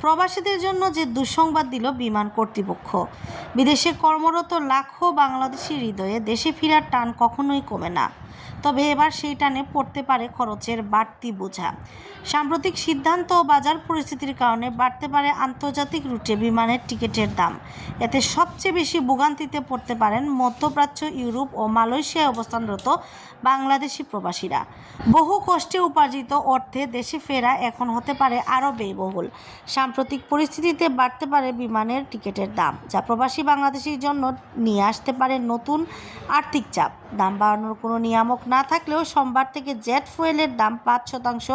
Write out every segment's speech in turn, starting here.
প্রবাসীদের জন্য যে দুঃসংবাদ দিল বিমান কর্তৃপক্ষ। বিদেশে কর্মরত লাখো বাংলাদেশি হৃদয়ে দেশে ফেরার টান কখনোই কমে না। তবে এবার সেই টানে পড়তে পারে খরচের বাড়তি বোঝা। সাম্প্রতিক সিদ্ধান্ত ও বাজার পরিস্থিতির কারণে বাড়তে পারে আন্তর্জাতিক রুটে বিমানের টিকিটের দাম। এতে সবচেয়ে বেশি ভোগান্তিতে পড়তে পারেন মধ্যপ্রাচ্য, ইউরোপ ও মালয়েশিয়ায় অবস্থানরত বাংলাদেশি প্রবাসীরা। বহু কষ্টে উপার্জিত অর্থে দেশে ফেরা এখন হতে পারে আরও ব্যয়বহুল। সাম্প্রতিক পরিস্থিতিতে বাড়তে পারে বিমানের টিকিটের দাম, যা প্রবাসী বাংলাদেশির জন্য নিয়ে আসতে পারে নতুন আর্থিক চাপ। দাম বাড়ানোর কোনো নিয়ামক না থাকলেও সোমবার থেকে জেট ফুয়েলের দাম পাঁচ শতাংশ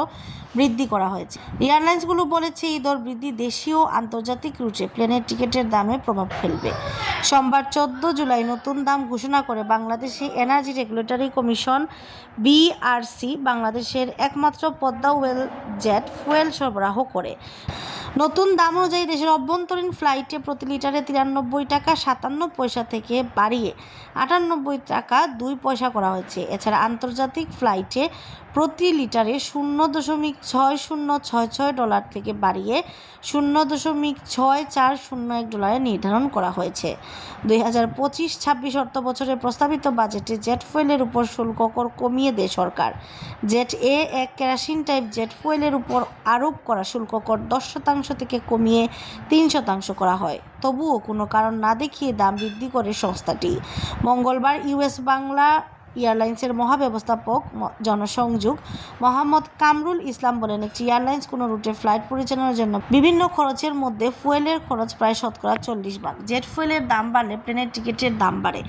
বৃদ্ধি করা হয়েছে। এয়ারলাইন্সগুলো বলেছে এই দর বৃদ্ধি দেশীয় আন্তর্জাতিক রুটে প্লেনের টিকিটের দামে প্রভাব ফেলবে। সোমবার চোদ্দ জুলাই নতুন দাম ঘোষণা করে বাংলাদেশে এনার্জি রেগুলেটরি কমিশন, বিআরসি, বাংলাদেশের একমাত্র পদ্মা ওয়েল জেট ফুয়েল সরবরাহ করে। নতুন দাম অনুযায়ী দেশের অভ্যন্তরীণ ফ্লাইটে প্রতি লিটারে তিরানব্বই টাকা সাতান্ন পয়সা থেকে বাড়িয়ে আটানব্বই টাকা দুই পয়সা করা হয়েছে। এছাড়া আন্তর্জাতিক ফ্লাইটে প্রতি লিটারে শূন্য দশমিক ছয় শূন্য ছয় ছয় ডলার থেকে বাড়িয়ে শূন্য দশমিক ছয় চার শূন্য এক ডলারে নির্ধারণ করা হয়েছে। দুই হাজার পঁচিশ ছাব্বিশ অর্থ বছরের প্রস্তাবিত বাজেটে জেট ফুয়েলের উপর শুল্ক কর কমিয়ে দেয় সরকার। জেট এ এক কেরাসিন টাইপ জেট ফুয়েলের উপর আরোপ করা শুল্ক কর দশ শতাংশ থেকে কমিয়ে তিন শতাংশ করা হয়। তবুও কোনো কারণ না দেখিয়ে দাম বৃদ্ধি করে সংস্থাটি। মঙ্গলবার ইউএস বাংলা এয়ারলাইন্সের মহাব্যবস্থাপক জনসংযোগ মোহাম্মদ কামরুল ইসলাম বলেন, একটি এয়ারলাইন্স কোনো রুটে ফ্লাইট পরিচালনার জন্য বিভিন্ন খরচের মধ্যে ফুয়েলের খরচ প্রায় শতকরা চল্লিশ ভাগ। জেট ফুয়েলের দাম বাড়লে প্লেনের টিকিটের দাম বাড়ে।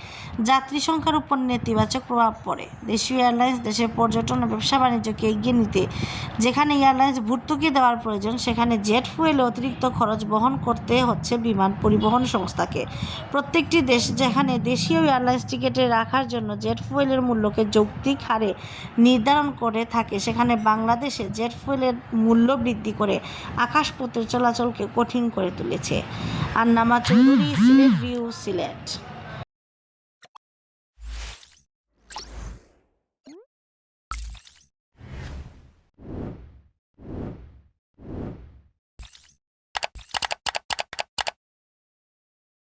যাত্রী সংখ্যার উপর নেতিবাচক প্রভাব পড়ে। দেশীয় এয়ারলাইন্স দেশের পর্যটন ও ব্যবসা বাণিজ্যকে এগিয়ে নিতে যেখানে এয়ারলাইন্স ভর্তুকি দেওয়ার প্রয়োজন, সেখানে জেট ফুয়েলে অতিরিক্ত খরচ বহন করতে হচ্ছে বিমান পরিবহন সংস্থাকে। প্রত্যেকটি দেশ যেখানে দেশীয় এয়ারলাইন্স টিকিটে রাখার জন্য জেট ফুয়েলের মূল্যকে যৌক্তিক হারে নির্ধারণ করে থাকে। সেখানে বাংলাদেশে জেট ফুয়েলের মূল্য বৃদ্ধি করে আকাশপথের চলাচলকে কঠিন করে তুলেছে। আর নামা চৌধুরী, সিলেট ভিউ, সিলেট।